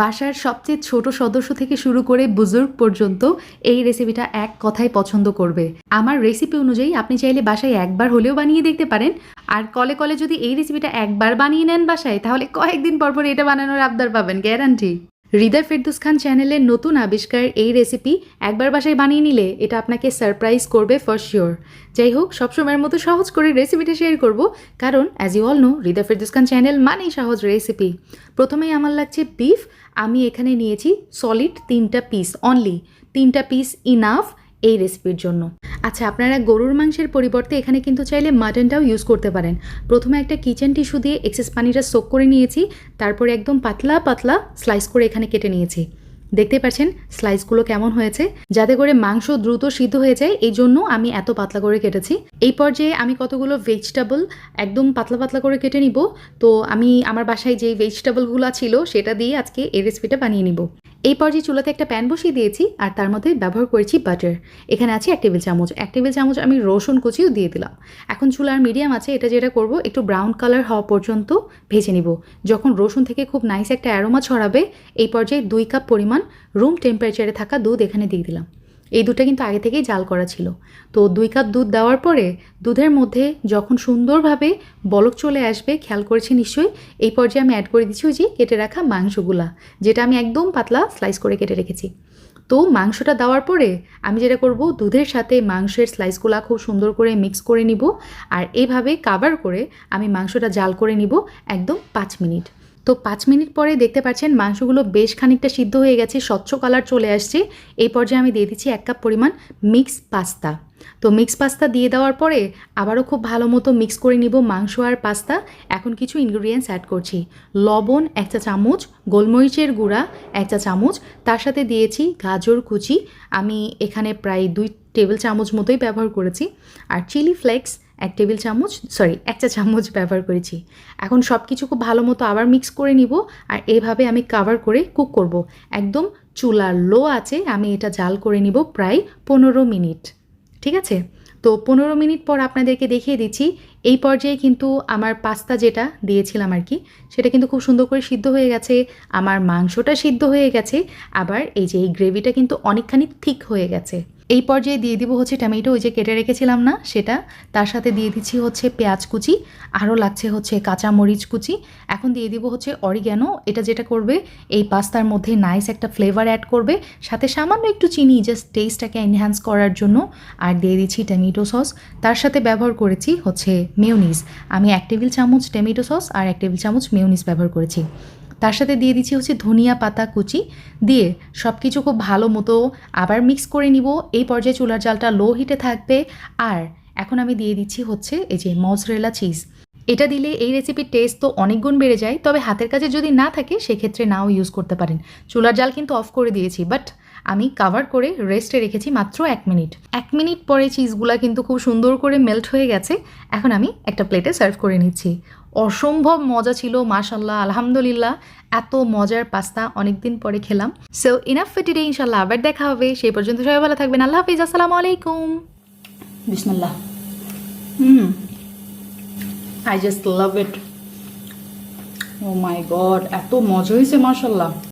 বাসার সবচেয়ে ছোট সদস্য থেকে শুরু করে বুজুর্গ পর্যন্ত এই রেসিপিটা এক কথায় পছন্দ করবে। আমার রেসিপি অনুযায়ী আপনি চাইলে বাসায় একবার হলেও বানিয়ে দেখতে পারেন। আর কলে কলে যদি এই রেসিপিটা একবার বানিয়ে নেন বাসায়, তাহলে কয়েকদিন পর পর এটা বানানোর আবদার পাবেন গ্যারান্টি হৃদয় ফেরদুস খান চ্যানেলের নতুন আবিষ্কার এই রেসিপি একবার বাসায় বানিয়ে নিলে এটা আপনাকে সারপ্রাইজ করবে ফর শিওর যাই হোক, সবসময়ের মতো সহজ করে রেসিপিটা শেয়ার করব, কারণ as you all know Hridoy Ferdous Khan channel মানেই সহজ রেসিপি প্রথমেই আমার লাগছে বিফ আমি এখানে নিয়েছি সলিড তিনটা পিস অনলি তিনটা পিস ইনাফ এই রেসিপির জন্য। আচ্ছা আপনারা গরুর মাংসের পরিবর্তে এখানে কিন্তু চাইলে মাটনটাও ইউজ করতে পারেন। প্রথমে একটা কিচেন টিস্যু দিয়ে এক্সেস পানিটা সোক করে নিয়েছি, তারপরে একদম পাতলা পাতলা স্লাইস করে এখানে কেটে নিয়েছি। দেখতে পাচ্ছেন স্লাইসগুলো কেমন হয়েছে? যাতে করে মাংস দ্রুত সিদ্ধ হয়ে যায়, এই জন্য আমি এত পাতলা করে কেটেছি। এই পর্যায়ে আমি কতগুলো ভেজিটেবল একদম পাতলা পাতলা করে কেটে নিব। তো আমি আমার বাসায় যেই ভেজিটেবলগুলো ছিল, সেটা দিয়ে আজকে এই রেসিপিটা বানিয়ে নিব। এই পর্যায়ে চুলাতে একটা প্যান বসিয়ে দিয়েছি আর তার মধ্যে ব্যবহার করেছি বাটার এখানে আছে এক টেবিল চামচ। এক টেবিল চামচ আমি রসুন কুচিও দিয়ে দিলাম। এখন চুলার মিডিয়াম আছে, এটা যেটা করব, একটু ব্রাউন কালার হওয়া পর্যন্ত ভেজে নিব। যখন রসুন থেকে খুব নাইস একটা অ্যারোমা ছড়াবে, এই পর্যায়ে দুই কাপ পরিমাণ রুম টেম্পারেচারে থাকা দুধ এখানে দিয়ে দিলাম। এই দুধটা কিন্তু আগে থেকেই জাল করা ছিল। তো দুই কাপ দুধ দেওয়ার পরে দুধের মধ্যে যখন সুন্দরভাবে বলক চলে আসবে, খেয়াল করেছি নিশ্চয়ই, এই পর্যায়ে আমি অ্যাড করে দিচ্ছি ওই যে কেটে রাখা মাংসগুলা, যেটা আমি একদম পাতলা স্লাইস করে কেটে রেখেছি। তো মাংসটা দেওয়ার পরে আমি যেটা করব, দুধের সাথে মাংসের স্লাইসগুলা খুব সুন্দর করে মিক্স করে নিব, আর এইভাবে কাভার করে আমি মাংসটা জাল করে নিব একদম পাঁচ মিনিট। তো পাঁচ মিনিট পরে দেখতে পাচ্ছেন মাংসগুলো বেশ খানিকটা সিদ্ধ হয়ে গেছে, স্বচ্ছ কালার চলে আসছে। এই পর্যায়ে আমি দিয়ে দিচ্ছি এক কাপ পরিমাণ মিক্স পাস্তা তো মিক্স পাস্তা দিয়ে দেওয়ার পরে আবারও খুব ভালো মতো মিক্স করে নিব মাংস আর পাস্তা এখন কিছু ইনগ্রিডিয়েন্টস অ্যাড করছি। লবণ এক চা চামচ, গোলমরিচের গুঁড়া এক চা চামচ, তার সাথে দিয়েছি গাজর কুচি। আমি এখানে প্রায় দুই টেবিল চামচ মতোই ব্যবহার করেছি। আর চিলি ফ্লেক্স এক টেবিল চামচ সরি এক চা চামচ ব্যবহার করেছি। এখন সব কিছু খুব ভালো মতো আবার মিক্স করে নিব আর এভাবে আমি কাভার করে কুক করব। একদম চুলার লো আছে, আমি এটা জাল করে নিব প্রায় পনেরো মিনিট। ঠিক আছে? তো পনেরো মিনিট পর আপনাদেরকে দেখিয়ে দিচ্ছি, এই পর্যায়ে কিন্তু আমার পাস্তা যেটা দিয়েছিলাম আর কি, সেটা কিন্তু খুব সুন্দর করে সিদ্ধ হয়ে গেছে, আমার মাংসটা সিদ্ধ হয়ে গেছে, আবার এই যে এই গ্রেভিটা কিন্তু অনেকখানি থিক হয়ে গেছে। এই পর্যায়ে দিয়ে দিব হচ্ছে টমেটো, ওই যে কেটে রেখেছিলাম না সেটা। তার সাথে দিয়ে দিচ্ছি হচ্ছে পেঁয়াজ কুচি, আরও লাগছে হচ্ছে কাঁচা মরিচ কুচি। এখন দিয়ে দিব হচ্ছে অরিগ্যানো, এটা যেটা করবে, এই পাস্তার মধ্যে নাইস একটা ফ্লেভার অ্যাড করবে, সাথে সামান্য একটু চিনি জাস্ট টেস্টটাকে এনহ্যান্স করার জন্য। আর দিয়ে দিচ্ছি টমেটো সস, তার সাথে ব্যবহার করেছি হচ্ছে মেয়নিজ আমি এক টেবিল চামচ টমেটো সস আর এক টেবিল চামচ মেয়নিজ ব্যবহার করেছি। তার সাথে দিয়ে দিচ্ছি হচ্ছে ধনিয়া পাতা কুচি। দিয়ে সব কিছু খুব ভালো মতো আবার মিক্স করে নিব। এই পর্যায়ে চুলার জালটা লো হিটে থাকবে। আর এখন আমি দিয়ে দিচ্ছি হচ্ছে এই যে মজরেলা চিজ এটা দিলে এই রেসিপির টেস্ট তো অনেক গুণ বেড়ে যায়। তবে হাতের কাছে যদি না থাকে, সেক্ষেত্রে নাও ইউজ করতে পারেন। চুলার জাল কিন্তু অফ করে দিয়েছি বাট আমি কাভার করে রেস্টে রেখেছি মাত্র এক মিনিট এক মিনিট পরে চিজগুলা কিন্তু খুব সুন্দর করে মেল্ট হয়ে গেছে। এখন আমি একটা প্লেটে সার্ভ করে নিচ্ছি। অসম্ভব মজা ছিল মাশাল্লাহ আলহামদুলিল্লাহ। এত মজার পাস্তা অনেকদিন পরে খেলাম। সো ইনাফ ফর টুডে ইনশাল্লাহ আবার দেখা হবে। সেই পর্যন্ত সবাই ভালো থাকবেন। আল্লাহ হাফিজ আসসালামু আলাইকুম। বিসমিল্লাহ। হুম। I just love it oh my god এত মজা হয়েছে মার্শাল্লাহ